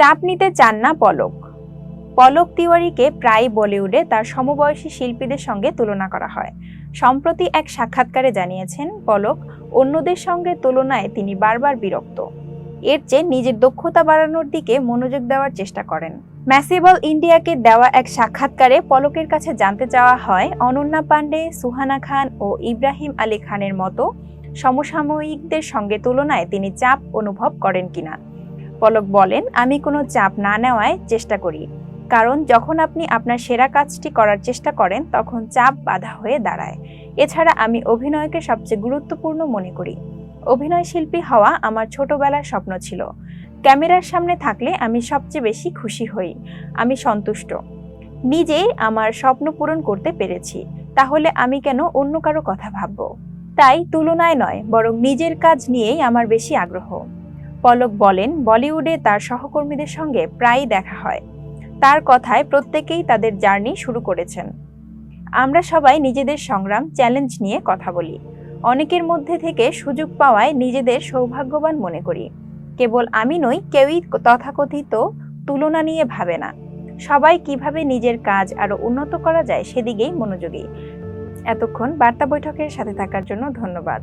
চাপ নিতে চান না পলক। পলক তিওয়ারিকে প্রায় বলিউডে তার সমবয়সী শিল্পীদের সঙ্গে তুলনা করা হয়। সম্প্রতি এক সাক্ষাৎকারে জানিয়েছেন, পলক অন্যদের সঙ্গে তুলনায় তিনি বারবার বিরক্ত। এর চেয়ে নিজের দক্ষতা বাড়ানোর দিকে মনোযোগ দেওয়ার চেষ্টা করেন। ম্যাসিবল ইন্ডিয়াকে দেওয়া এক সাক্ষাৎকারে পলকের কাছে জানতে চাওয়া হয়, অনন্যা পাণ্ডে সুহানা খান ও ইব্রাহিম আলী খানের মতো সমসাময়িকদের সঙ্গে তুলনায় তিনি চাপ অনুভব করেন কিনা। পলক বলেন, আমি কোনো চাপ না নেওয়ায় চেষ্টা করি। কারণ যখন আপনি আপনার সেরা কাজটি করার চেষ্টা করেন, তখন চাপ বাধা হয়ে দাঁড়ায়। এছাড়া আমি অভিনয়কে সবচেয়ে গুরুত্বপূর্ণ মনে করি। অভিনয় শিল্পী হওয়া আমার ছোটবেলার স্বপ্ন ছিল। ক্যামেরার সামনে থাকলে আমি সবচেয়ে বেশি খুশি হই। আমি সন্তুষ্ট। নিজেই আমার স্বপ্ন পূরণ করতে পেরেছি। তাহলে আমি কেন অন্য কারও কথা ভাববো? তাই তুলনায় নয়, বরং নিজের কাজ নিয়েই আমার বেশি আগ্রহ। পলক বলেন, বলিউডে তার সহকর্মীদের সঙ্গে প্রায়ই দেখা হয়। তার কথায় প্রত্যেকেই তাদের জার্নি শুরু করেছেন। আমরা সবাই নিজেদের সংগ্রাম, চ্যালেঞ্জ নিয়ে কথা বলি। অনেকের মধ্যে থেকে সুযোগ পাওয়ায় নিজেদের সৌভাগ্যবান মনে করি। কেবল আমি নই, কেউই তথাকথিত তুলনা নিয়ে ভাবে না। সবাই কীভাবে নিজের কাজ আরও উন্নত করা যায় সেদিকেই মনোযোগী। এতক্ষণ বার্তা বৈঠকের সাথে থাকার জন্য ধন্যবাদ।